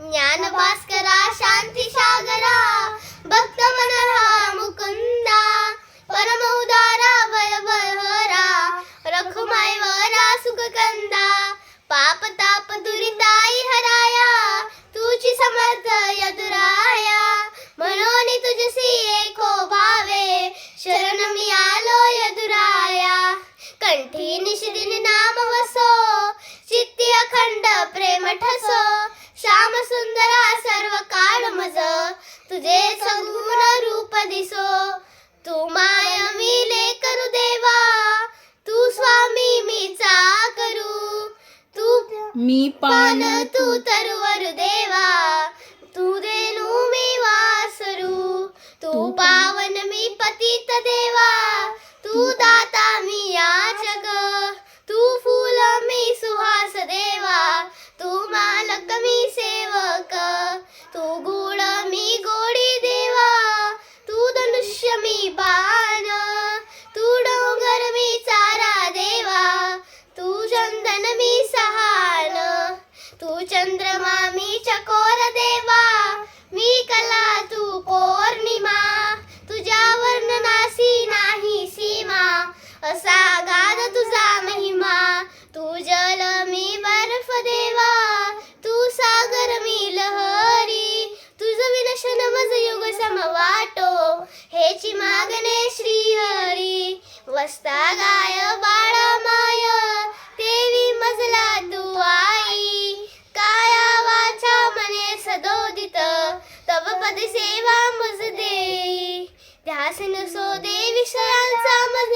ज्ञान भास्करा शांती सागरा भक्त मनरा मुकुंदा परम उदारा भय भयहरा रखुमाई वरा सुख कंदा पाप ताप दुरिताई हराया तुझी समर्थ यदुराया म्हणून तुझसी एको भावे शरण मी आलो यदुराया कंठी निशिदिन नाम वसो चित्ती अखंड प्रेम ठसो तुझे सगुण रूप दिसो तू माय मी लेकरू देवा तू स्वामी मी करू तू मी पान तू तरवर देवा तू देनू मी वासरू तू पावन मी पतित देवा चंद्रमा मी चकोर देवा मी कला तू पौर्णिमा. तुझ्या वर्णनासी नाही सीमा असा गाद तुझा महिमा. तू जल मी बर्फ देवा तू सागर मी लहरी. तुझ विनशन मज युग समवाटो हेची मागणे श्री हरी वस्ता गायब पद सेवा मज देई ध्यास नसो दे विषयांचा मज.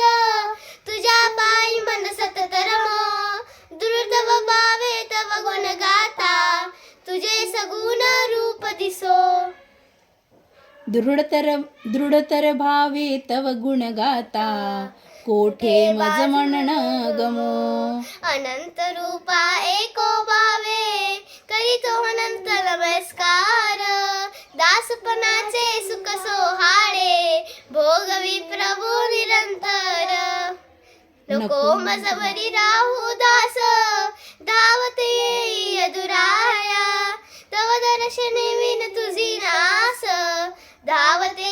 तुझ्या पायी मन सतत रम. दुर्दव भावे तव गुण गाता. तुझे सगुण रूप दिसो. दृढतर दृढतर भावे तव गुण गाता. कोठे मज म्हणण गमो. अनंत रूपा एको भावे सुपनाचे सुख सोहाळे भोगवी प्रभू निरंतर. नको मजबरी राहू दास धावते दुराया तव दर्शने विन तुझी नास धावते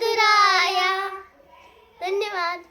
दुराया धन्यवाद.